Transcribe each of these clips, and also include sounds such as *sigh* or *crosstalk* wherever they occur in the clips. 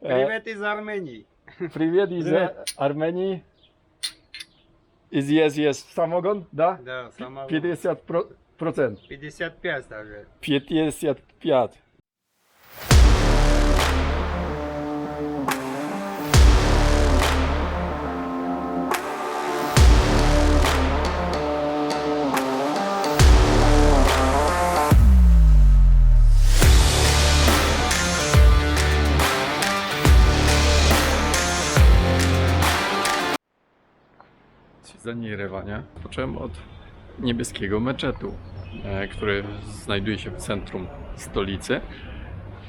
E, Привет из Армении. Привет из Привет. э, Армении. Из есть есть самогон, да? Да, самого 50 про- процент. 55 даже. 55. Zwiedzanie Jerewania począłem od niebieskiego meczetu, e, który znajduje się w centrum stolicy.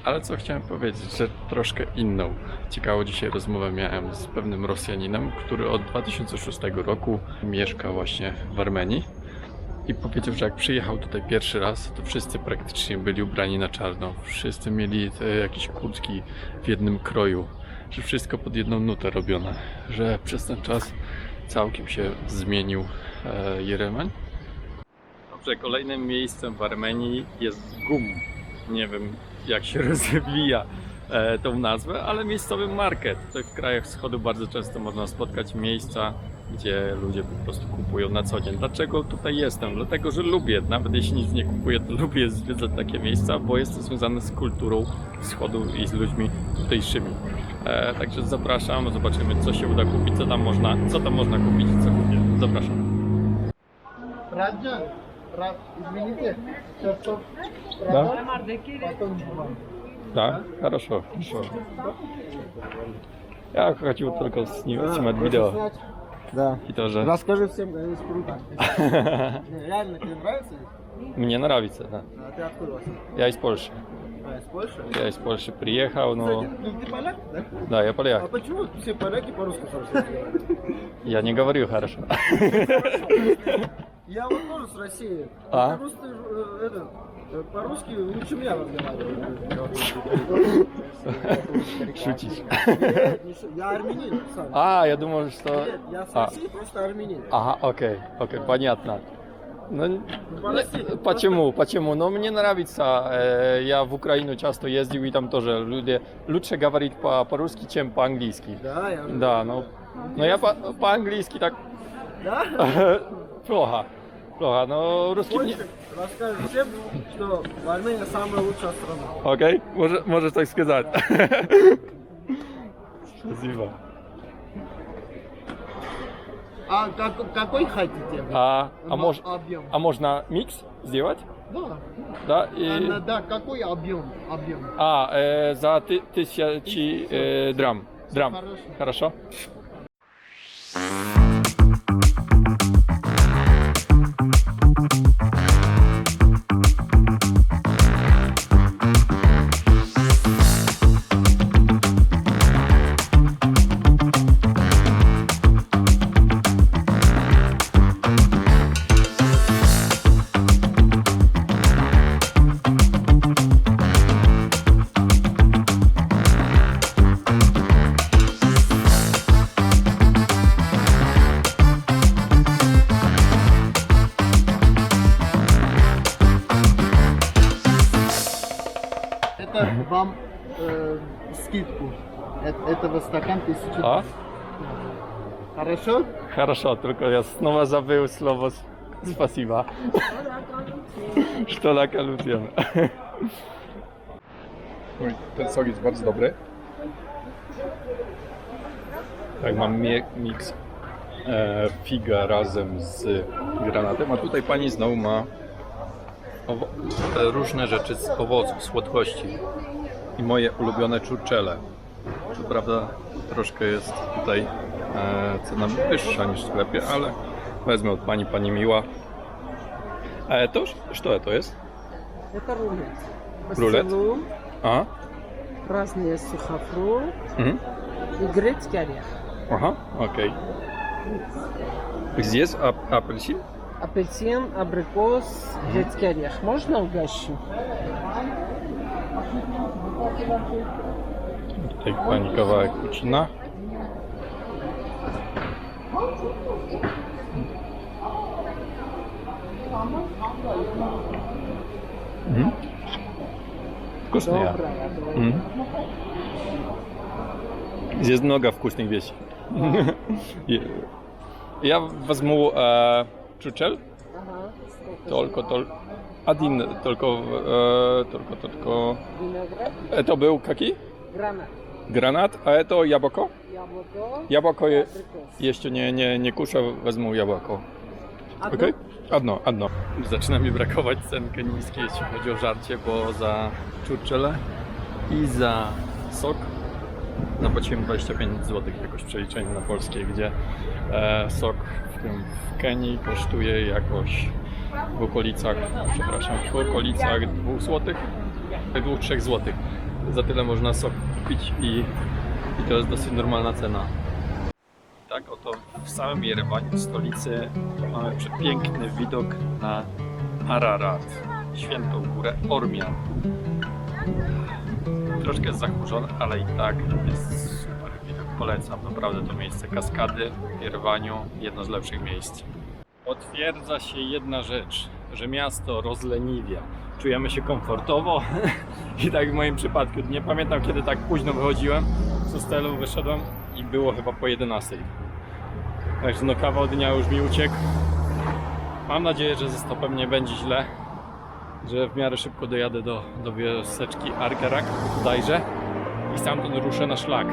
Ale co chciałem powiedzieć, że troszkę inną. Ciekawą dzisiaj rozmowę miałem z pewnym Rosjaninem, który od 2006 roku mieszka właśnie w Armenii. I powiedział, że jak przyjechał tutaj pierwszy raz, to wszyscy praktycznie byli ubrani na czarno. Wszyscy mieli te jakieś kurtki w jednym kroju, że wszystko pod jedną nutę robione. Że przez ten czas całkiem się zmienił e, Jerewan. Dobrze, kolejnym miejscem w Armenii jest Gum. Nie wiem jak się *laughs* rozwija e, tą nazwę, ale miejscowy market. Tutaj w krajach wschodu bardzo często można spotkać miejsca, gdzie ludzie po prostu kupują na co dzień. Dlaczego tutaj jestem? Dlatego, że lubię, nawet jeśli nic nie kupuję, to lubię zwiedzać takie miejsca, bo jest to związane z kulturą wschodu i z ludźmi tutejszymi. E, także zapraszam, zobaczymy co się uda kupić, co tam można, co tam można kupić i co kupię. Zapraszam. Раджа, Ра- извините, сейчас что? Да? Потом вам. Да, хорошо, хорошо. Я хочу только снимать, снимать видео. Снять? Да. И тоже. Расскажи всем, э, есть круто. *laughs* Реально, тебе нравится? Мне нравится, да. А ты откуда вообще? Я из Польши. А, из Польши? Я из Польши приехал, но... Кстати, ну, ты поляк, да? Да, я А поляк. почему все поляки по-русски хорошо? Я не говорю хорошо. Я вот тоже с России. А? Просто э, это, э, по-русски лучше меня разговаривают. Шутишь. Нет, не шу- Я армянин сам. А, я думал, что... Нет, я с А. России, просто армянин. Ага, окей, окей, понятно. Ну, По России. почему, почему? Но мне нравится, э, я в Украину часто ездил, и там тоже люди лучше говорить по- по-русски, чем по-английски. Да, я Да, но, но я по- по-английски так Да? плохо, Но русский. Больше расскажешь всем, что в Армении самая лучшая страна. Окей, Може- можешь так сказать. Спасибо. А как, какой хотите? А, а, Ма- мож, объем? а можно микс сделать? Да. Да, А, и... да, да, какой объем? Объем. А, э, за ты- тысячи э, драм. Драм. Хорошо. Хорошо. скидку. Э- этого стакан тысяча. А? Хорошо? Хорошо, только я снова забыл слово с- спасибо. Что лака lubię. Oj, ten sok jest bardzo dobry. Tak, mam mie- miks e, figa razem z granatem, a tutaj pani znowu ma owo- e, różne rzeczy z owoców, słodkości i moje ulubione czurczele. Co prawda troszkę jest tutaj e, cena wyższa niż w sklepie, ale wezmę od pani, pani miła. E, to, что это jest? Это рулет. Рулет? Пастилу, A, Красный сухофрукт mhm. и грецкий орех. Aha, okej. Здесь ап- апельсин? Апельсин, абрикос, грецкий орех. Можно угощу? Tutaj pani kawałek ucina. Mhm. Вкусно. Доброе. Mhm. Jest много вкусных вещей. Я возьму э, чучел, Tylko, Adin, tylko, e, tylko, tylko. E, to był kaki? Granat. Granat, a e to jabłko? Jabłko. Jabłko je, jeszcze nie, nie, nie kuszę, wezmę jabłko. Okej? Adno, adno. Zaczyna mi brakować cen kenijskiej, jeśli chodzi o żarcie, bo za czurczele i za sok zapłaciłem 25 zł jakoś przeliczeniu na polskie, gdzie e, sok w, w Kenii kosztuje jakoś w okolicach, przepraszam, w okolicach 2 zł, 2-3 zł. Za tyle można sok kupić i, i to jest dosyć normalna cena. Tak oto w samym Jerewanie, w stolicy, mamy przepiękny widok na Ararat, świętą górę Ormian. Troszkę zachmurzone, ale i tak jest super widok. Polecam naprawdę to miejsce. Kaskady w Jerewaniu, jedno z lepszych miejsc. Potwierdza się jedna rzecz, że miasto rozleniwia. Czujemy się komfortowo *laughs* i tak w moim przypadku. Nie pamiętam kiedy tak późno wychodziłem z hostelu, wyszedłem i było chyba po 11. Także no kawał dnia już mi uciekł. Mam nadzieję, że ze stopem nie będzie źle. Że w miarę szybko dojadę do, do wioseczki Argerak bodajże i stamtąd ruszę na szlak.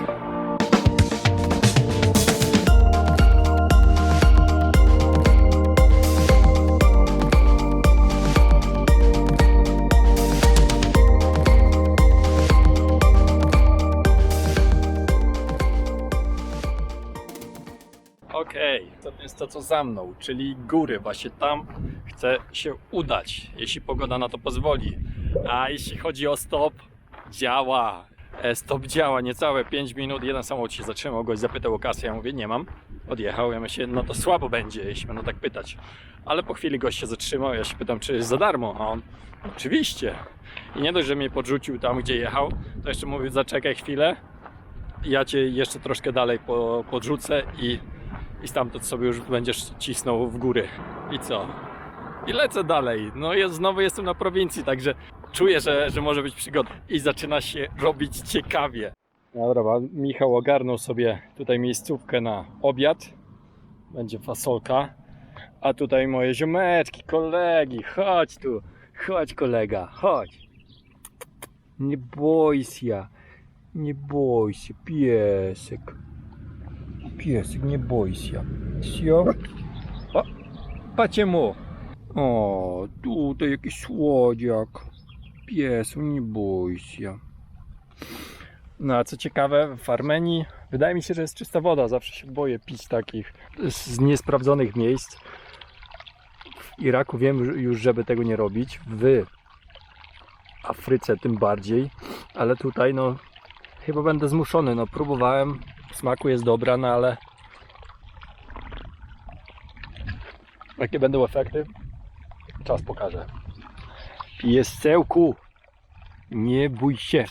To co za mną, czyli góry. Właśnie tam chcę się udać, jeśli pogoda na to pozwoli. A jeśli chodzi o stop, działa. E, Stop działa niecałe 5 minut. Jeden samochód się zatrzymał, gość zapytał o kasę. Ja mówię, nie mam. Odjechał. Ja myślę, no to słabo będzie, jeśli będą tak pytać. Ale po chwili gość się zatrzymał. Ja się pytam, czy jest za darmo. A on, oczywiście. I nie dość, że mnie podrzucił tam, gdzie jechał, to jeszcze mówił, zaczekaj chwilę. Ja cię jeszcze troszkę dalej po, podrzucę i i stamtąd sobie już będziesz cisnął w góry. I co? I lecę dalej. No jest, znowu jestem na prowincji, także czuję, że, że może być przygoda. I zaczyna się robić ciekawie. Dobra, Michał ogarnął sobie tutaj miejscówkę na obiad. Będzie fasolka. A tutaj moje ziomeczki, kolegi, chodź tu. Chodź kolega, chodź. Nie bój się. Nie bój się, piesek piesek, nie boi się. Sio. O, patrzcie mu. O, tutaj jakiś słodziak. Piesu, nie bój się. No a co ciekawe, w Armenii wydaje mi się, że jest czysta woda. Zawsze się boję pić takich z niesprawdzonych miejsc. W Iraku wiem już, żeby tego nie robić. W Afryce tym bardziej. Ale tutaj no chyba będę zmuszony. No próbowałem smaku jest dobra, no ale jakie będą efekty? Czas pokaże. Piesełku, nie bój się.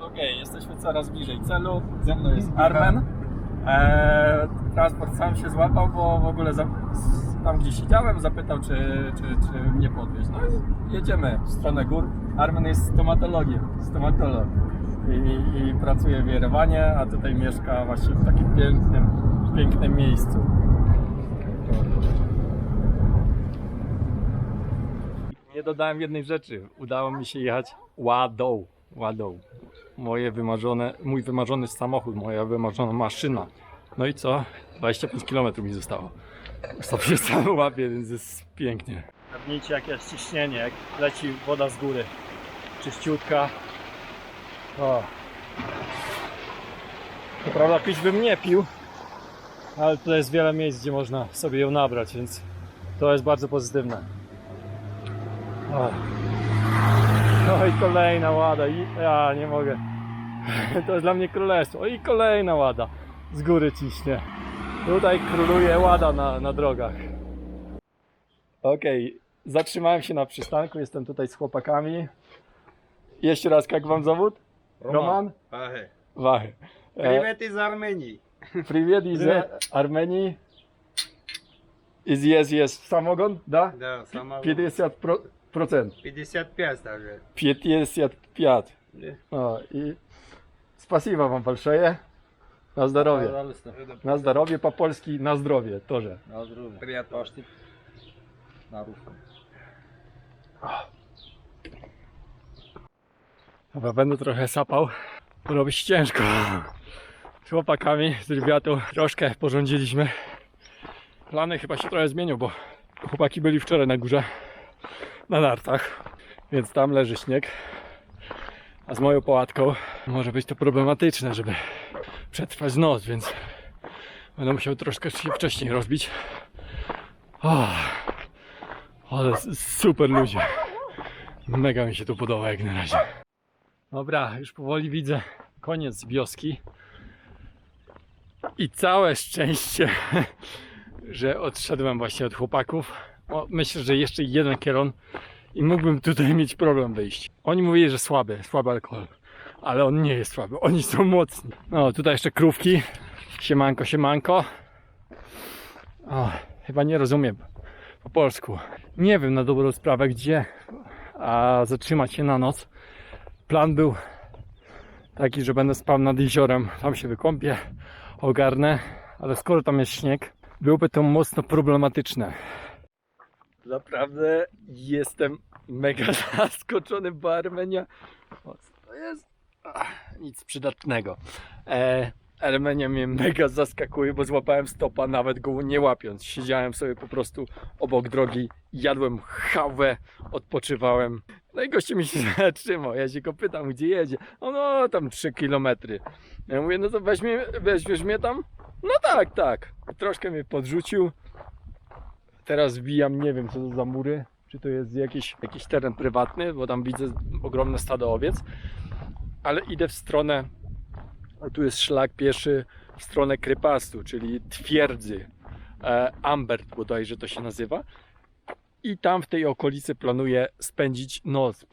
Okej, jesteśmy coraz bliżej celu. Ze mną jest Armen. Eee, transport sam się złapał, bo w ogóle za, tam gdzie siedziałem zapytał, czy, czy, czy mnie podwieźć. No i jedziemy w stronę gór. Armen jest stomatologiem, stomatolog. I, i pracuje w Jerewanie, a tutaj mieszka właśnie w takim pięknym, pięknym miejscu. Nie dodałem jednej rzeczy. Udało mi się jechać ładą. Ładą. Moje wymarzone, mój wymarzony samochód, moja wymarzona maszyna. No i co? 25 km mi zostało. Stop się sam łapie, więc jest pięknie. Zgadnijcie jakie jest ciśnienie, jak leci woda z góry. Czyściutka. O. To prawda pić bym nie pił, ale tutaj jest wiele miejsc, gdzie można sobie ją nabrać, więc to jest bardzo pozytywne. O. No i kolejna łada. I ja nie mogę. *laughs* To jest dla mnie królestwo. I kolejna łada. Z góry ciśnie. Tutaj króluje łada na, na drogach. Okej, zatrzymałem się na przystanku. Jestem tutaj z chłopakami. Jeszcze raz, jak wam zawód? Роман Ваги. Ваги. Привет из Армении. Привет из Привет. Армении. Из ЕС ЕС самогон, да? Да, самогон. 50 про процент. 55 даже. 55. Yeah. А, и спасибо вам большое. На здоровье. Пожалуйста. На здоровье по-польски, на здоровье тоже. На здоровье. Приятно. На русском. Dobra, będę trochę sapał. Robi się ciężko. Z chłopakami z Rywiatu troszkę porządziliśmy. Plany chyba się trochę zmienią, bo chłopaki byli wczoraj na górze na nartach, więc tam leży śnieg. A z moją pałatką może być to problematyczne, żeby przetrwać noc, więc będę musiał troszkę się wcześniej rozbić. O, ale super ludzie. Mega mi się tu podoba jak na razie. Dobra, już powoli widzę koniec wioski. I całe szczęście, *laughs* że odszedłem właśnie od chłopaków. O, myślę, że jeszcze jeden kieron i mógłbym tutaj mieć problem wyjść. Oni mówili, że słaby, słaby alkohol. Ale on nie jest słaby, oni są mocni. No, tutaj jeszcze krówki. Siemanko, siemanko. O, chyba nie rozumiem po polsku. Nie wiem na dobrą sprawę, gdzie a zatrzymać się na noc. Plan był taki, że będę spał nad jeziorem, tam się wykąpię, ogarnę, ale skoro tam jest śnieg, byłoby to mocno problematyczne. Naprawdę jestem mega *laughs* zaskoczony, bo Armenia o, to jest Ach, nic przydatnego. E, Armenia mnie mega zaskakuje, bo złapałem stopa nawet go nie łapiąc. Siedziałem sobie po prostu obok drogi, jadłem chawę, odpoczywałem. No i goście mi się *laughs* zatrzymał. Ja się go pytam, gdzie jedzie. O no, tam 3 kilometry. Ja mówię, no to weźmie, weźmiesz mnie tam? No tak, tak. Troszkę mnie podrzucił. Teraz wbijam, nie wiem co to za mury. Czy to jest jakiś, jakiś teren prywatny, bo tam widzę ogromne stado owiec. Ale idę w stronę, tu jest szlak pieszy, w stronę Krypastu, czyli twierdzy. E, Ambert bodajże to się nazywa i tam w tej okolicy planuję spędzić noc.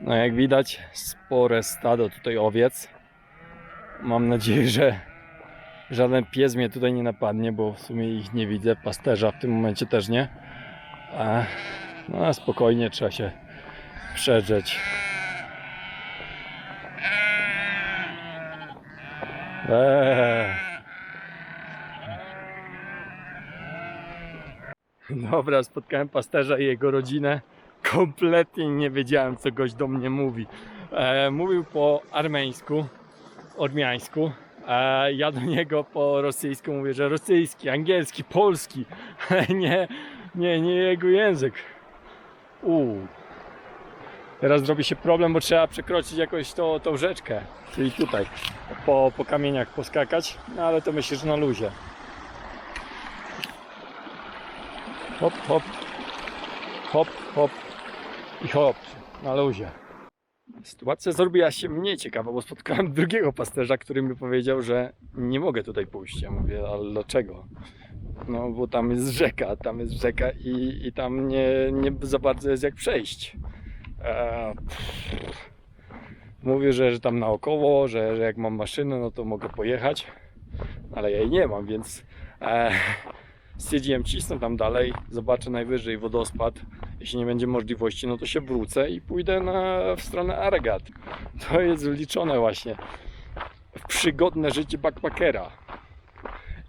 No jak widać spore stado tutaj owiec. Mam nadzieję, że żaden pies mnie tutaj nie napadnie, bo w sumie ich nie widzę. Pasterza w tym momencie też nie. A, no a spokojnie trzeba się przedrzeć. Eee. Dobra, spotkałem pasterza i jego rodzinę. Kompletnie nie wiedziałem, co gość do mnie mówi. E, mówił po armeńsku, ormiańsku. E, ja do niego po rosyjsku mówię, że rosyjski, angielski, polski, *laughs* nie, nie, nie jego język. Uuu. Teraz zrobi się problem, bo trzeba przekroczyć jakoś to, tą rzeczkę, czyli tutaj, po, po kamieniach poskakać, no ale to myślę, że na luzie. Hop, hop, hop, hop i hop, na luzie. Sytuacja zrobiła się mniej ciekawa, bo spotkałem drugiego pasterza, który mi powiedział, że nie mogę tutaj pójść. Ja mówię, ale dlaczego? No bo tam jest rzeka, tam jest rzeka i, i tam nie, nie za bardzo jest jak przejść. Pff. Mówię, że, że tam naokoło, że, że jak mam maszynę, no to mogę pojechać, ale ja jej nie mam, więc e, stwierdziłem, cisnę tam dalej, zobaczę najwyżej wodospad. Jeśli nie będzie możliwości, no to się wrócę i pójdę na, w stronę Aragat. To jest wliczone właśnie w przygodne życie backpackera.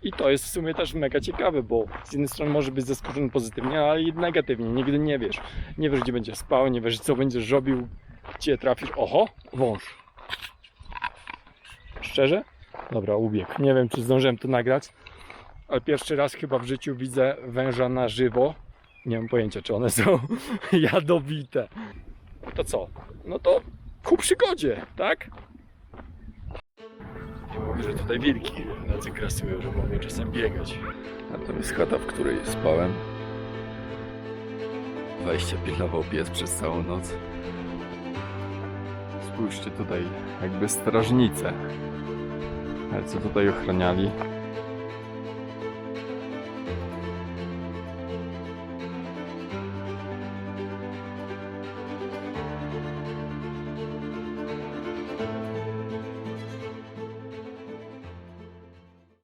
I to jest w sumie też mega ciekawe, bo z jednej strony może być zaskoczony pozytywnie, ale i negatywnie. Nigdy nie wiesz. Nie wiesz, gdzie będziesz spał, nie wiesz, co będziesz robił, gdzie trafisz. Oho, wąż. Szczerze? Dobra, ubieg. Nie wiem, czy zdążyłem to nagrać, ale pierwszy raz chyba w życiu widzę węża na żywo. Nie mam pojęcia, czy one są *laughs* jadowite. To co? No to ku przygodzie, tak? Że tutaj wilki tacy grasują, że mogą czasem biegać. A to jest chata, w której spałem. Wejście pilnował pies przez całą noc. Spójrzcie tutaj, jakby strażnice. Ale co tutaj ochraniali?